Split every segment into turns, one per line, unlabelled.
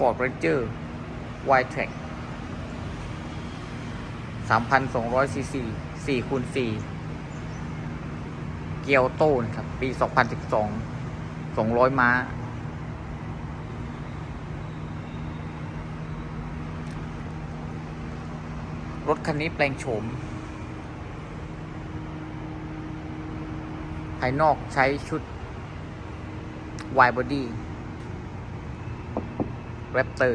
Ford Ranger y t r a c 3,200 ซีซี4คูณ4เกียวโต้นะครับ ปี 2012 200 ม้า รถคันนี้แปลงโฉม ภายนอกใช้ชุด wide body Raptor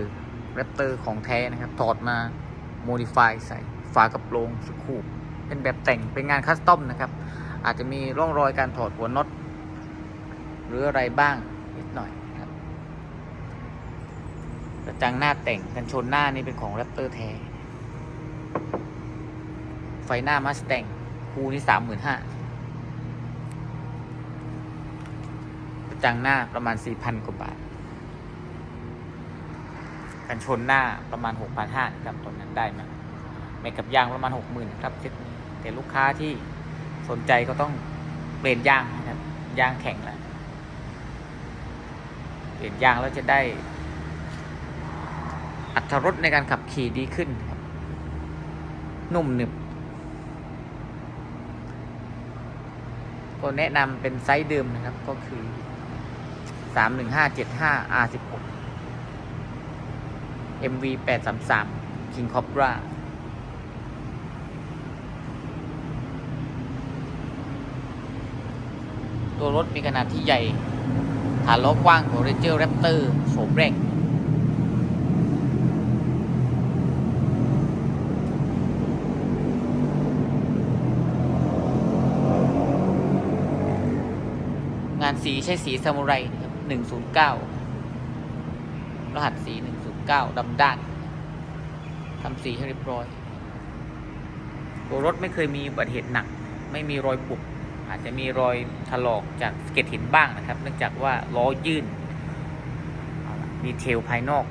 Raptor ของแท้นะครับ ถอดมา modify ใส่ฝากระโปรงสกูปเป็นแบบแต่งเป็นงานคัสตอมนะครับ อาจจะมีร่องรอยการถอดหัวน็อตหรืออะไรบ้างนิดหน่อยครับกระจังหน้าแต่งกันชนหน้านี่เป็นของ Raptor แท้ ไฟหน้ามาส t ต n งคูนี่สามหมื่นห้ากระจังหน้าประมาณสี่พันกว่าบาท กันชนหน้าประมาณหกพันห้าครับตัวนั้นได้มาเมกับยางประมาณหกหมื่นครับเซ็ตนี้แต่ลูกค้าที่สนใจก็ต้องเปลี่ยนยางนะครับยางแข็งแล้วเปลี่ยนยางแล้วจะได้ อัตรรสในการขับขี่ดีขึ้นครับ นุ่มหนึบก็แนะนำเป็นไซส์เดิมนะครับก็คือ 31575 R16 MV 833 King Cobra ตัวรถมีขนาดที่ใหญ่ ฐานล้อกว้างของ Ranger Raptor โฉมแรกงานสีใช้สีซามูไรนะครับ109รหัสสี 9ดำด้านทำสีให้เรียบร้อยตัวรถไม่เคยมีอุบัติเหตุหนัก ไม่มีรอยบุบอาจจะมีรอยถลอกจากสเก็ตหินบ้างนะครับ เนื่องจากว่าล้อยื่นดีเทลภายนอก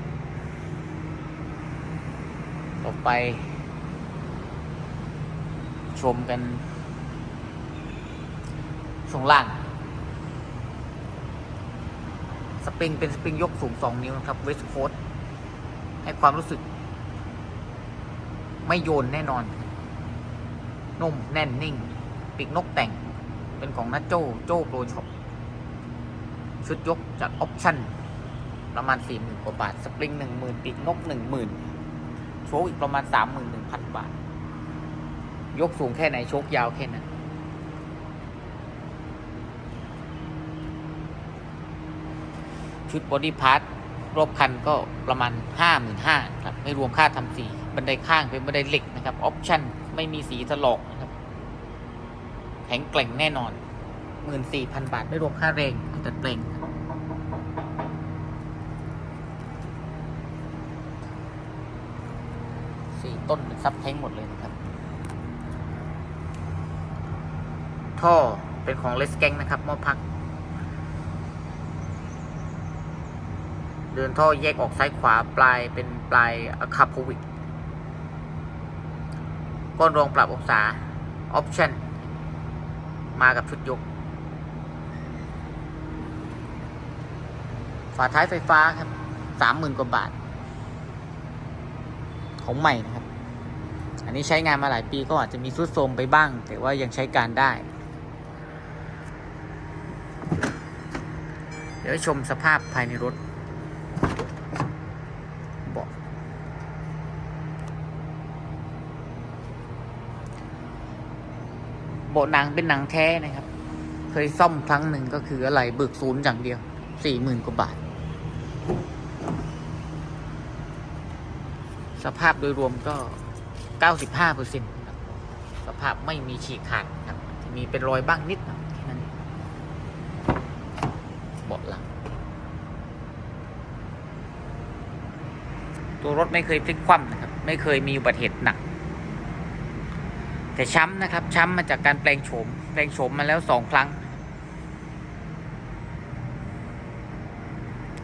ต่อไป ชมกันช่วงล่างสปริงเป็นสปริงยกสูง 2 นิ้วนะครับเวสโคด ให้ความรู้สึก ไม่โยนแน่นอน นุ่มแน่นนิ่ง ปีกนกแต่ง เป็นของนัดโจโจโปรช็อปชุดยกจากออปชั่น ประมาณ 4 0,000กว่าบาท สปริง 10,000 ปีกนก 10,000 โชคอีกประมาณ 31,000 บาท ยกสูงแค่ไหน โชคยาวแค่นั้นชุดบอดี้พาร์ท รอบคันก็ประมาณ 55,000ครับไม่รวมค่าทำสี บันไดข้างเป็นบันไดเหล็กนะครับออปชั่นไม่มีสีถลอกนะครับแข็งแกร่งแน่นอน 14,000 บาท ไม่รวมค่าแรงแต่เปล่งสี่ต้นเป็นซับแท้งหมดเลยนะครับ ท่อเป็นของเลสแกงนะครับหม้อพัก เดินท่อแยกออกซ้ายขวาปลายเป็นปลายอะคาโพวิกก้อนรองปรับองศาออปชั่นมากับชุดยก ฝาท้ายไฟฟ้าครับสามหมื่นกว่าบาท ของใหม่นะครับ อันนี้ใช้งานมาหลายปีก็อาจจะมีซุดโทรมไปบ้าง แต่ว่ายังใช้การได้ เดี๋ยวชมสภาพภายในรถ เบาะ เบาะหนังเป็นหนังแท้นะครับ เคยซ่อมครั้งหนึ่งก็คืออะไรเบิกศูนย์อย่างเดียวสี่หมื่นกว่าบาท สภาพโดยรวมก็เก้าสิบห้าเปอร์เซ็นต์สภาพไม่มีฉีกขาดครับ มีเป็นรอยบ้างนิดหน่อยแค่นั้นเองเบาะหลัง ตัวรถไม่เคยพลิกคว่ำนะครับ ไม่เคยมีอุบัติเหตุหนัก แต่ช้ำนะครับ ช้ำมาจากการแปลงโฉม แปลงโฉมมาแล้วสองครั้ง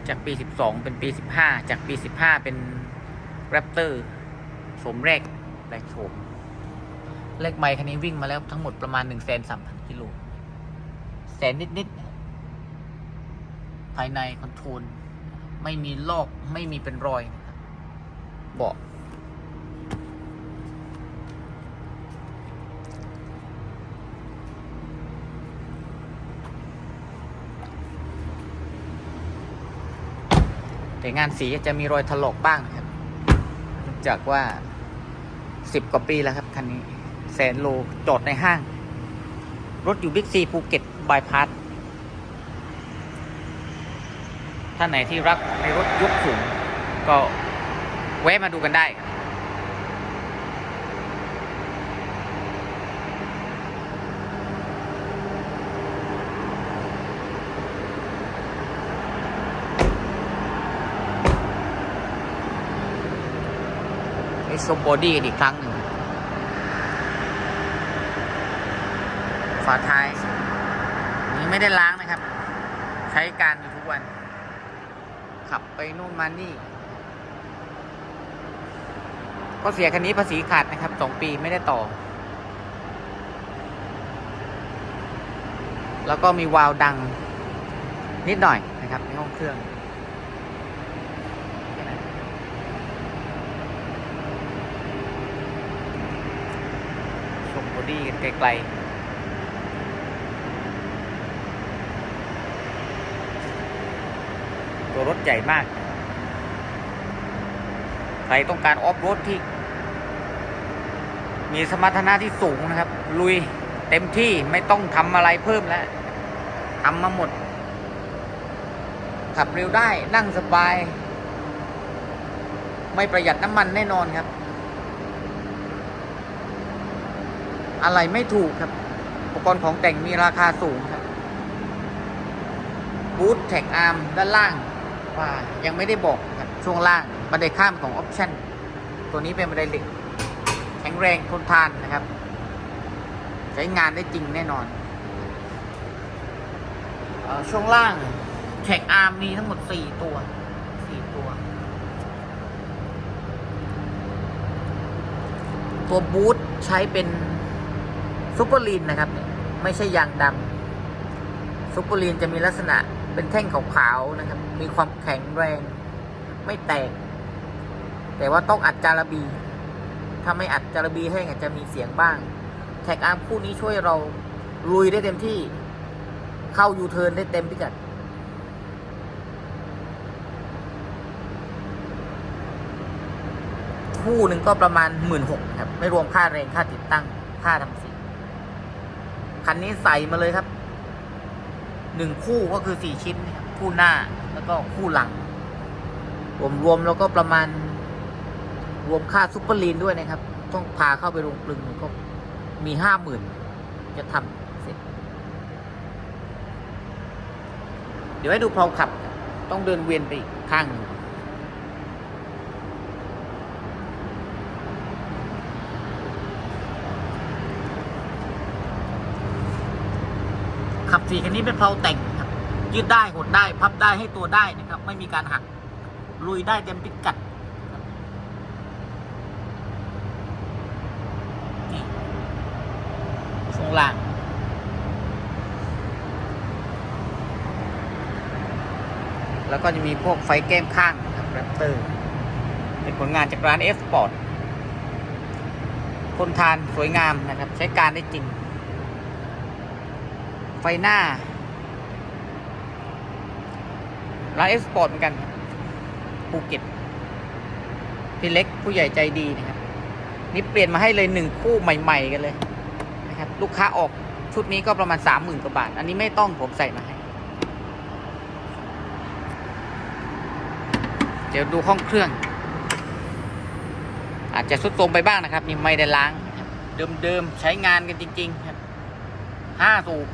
จากปี12เป็นปี15จากปี15เป็นแรปเตอร์โฉมแรกแปลงโฉมเลขไมค์คันนี้วิ่งมาแล้วทั้งหมดประมาณ1 3 0 0 0กิโลแสนนิดๆภายในคอนโทรลไม่มีลอกไม่มีเป็นรอยเบาะ แต่งานสีจะมีรอยถลอกบ้างนะครับ จากว่าสิบกว่าปีแล้วครับคันนี้แสนโลจอดในห้าง รถอยู่บิ๊กซีภูเก็ตบายพาสท่านไหนที่รักในรถยกสูงก็แวะมาดูกันได้ครับ ให้ชมบอดี้อีกครั้งหนึ่งฝาท้ายนี้ไม่ได้ล้างนะครับ ใช้การอยู่ทุกวัน ขับไปนู่นมานี่ ก็เสียคันนี้ภาษีขาดนะครับสองปีไม่ได้ต่อ แล้วก็มีวาล์วดังนิดหน่อยนะครับในห้องเครื่อง ชมบอ ดี้กันไกลๆ ตัวรถใหญ่มาก ใครต้องการออฟโรดที่ มีสมรรถนะที่สูงนะครับ ลุยเต็มที่ไม่ต้องทำอะไรเพิ่มแล้วทำมาหมด ขับเร็วได้นั่งสบาย ไม่ประหยัดน้ำมันแน่นอนครับ อะไรไม่ถูกครับ อุปกรณ์ของแต่งมีราคาสูงครับบูทแท็กอาร์มด้านล่างว่ายังไม่ได้บอกครับช่วงล่างบันไดข้ามของออปชั่นตัวนี้เป็นบันไดเหล็กแข็งแรงทนทานนะครับ ใช้งานได้จริงแน่นอนออช่วงล่างแท็กอาร์มมีทั้งหมด 4 ตัว 4 ตัว ตัวบูทใช้เป็น ซูเปอร์ลีนนะครับ ไม่ใช่ยางดำซุปเปอร์ลีนจะมีลักษณะเป็นแท่งขาวๆนะครับ มีความแข็งแรง ไม่แตก แต่ว่าต้องอัดจาระบี ถ้าไม่อัดจาระบีให้อาจจะมีเสียงบ้าง แท็กอาร์มคู่นี้ช่วยเราลุยได้เต็มที่ เข้ายูเทิร์นได้เต็มพิกัดคู่หนึ่งก็ประมาณหมื่นหกครับ ไม่รวมค่าแรงค่าติดตั้ง ค่าทำสี คันนี้ใส่มาเลยครับหนึ่งคู่ก็คือสี่ชิ้นนะครับคู่หน้าแล้วก็คู่หลัง รวมรวมแล้วก็ประมาณ รวมค่าซุปเปอร์ลีนด้วยนะครับ ต้องพาเข้าไปโรงกลึงก็มีห้าหมื่นจะทำเสร็จ เดี๋ยวให้ดูเพลาขับ ต้องเดินเวียนไปอีกข้างหนึ่ง ขับสี่คันนี้เป็นเพลาแต่งครับ ยืดได้หดได้พับได้ให้ตัวได้นะครับ ไม่มีการหัก ลุยได้เต็มพิกัดครับนี่ช่วงล่างแล้วก็จะมีพวกไฟแก้มข้างครับแรปเตอร์ เป็นผลงานจากร้าน F Sport คนทานสวยงามนะครับ ใช้การได้จริง ไฟหน้า ร้าน F Sport เหมือนกันภูเก็ตพี่เล็กผู้ใหญ่ใจดีนะครับ นี่เปลี่ยนมาให้เลยหนึ่งคู่ใหม่ ๆ กันเลยนะครับ ลูกค้าออกชุดนี้ก็ประมาณสามหมื่นกว่าบาท อันนี้ไม่ต้องผมใส่มาให้ เดี๋ยวดูห้องเครื่อง อาจจะสุดโทรมไปบ้างนะครับ นี่ไม่ได้ล้าง เดิมๆ ใช้งานกันจริง ๆ ครับห้าสูบ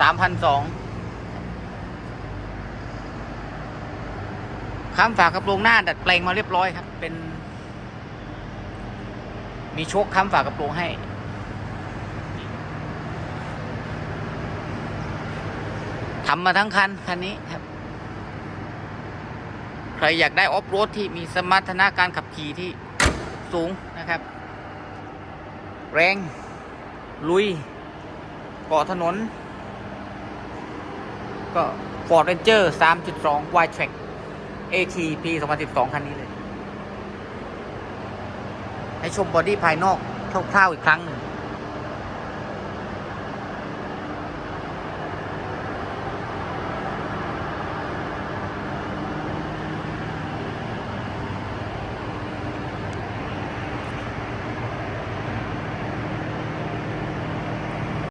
สามพันสองข้ามฝากระโปรงหน้าดัดแปลงมาเรียบร้อยครับ เป็น มีโชคค้ำฝากระโปรงให้ ทำมาทั้งคัน คันนี้ครับ ใครอยากได้ออฟโรดที่มีสมรรถนะการขับขี่ที่สูงนะครับ แรง ลุยเกาะถนน ก็ Ford Ranger 3.2 Wide Track AT P 2012 คันนี้เลย ให้ชมบอดี้ภายนอกคร่าวๆอีกครั้งหนึ่ง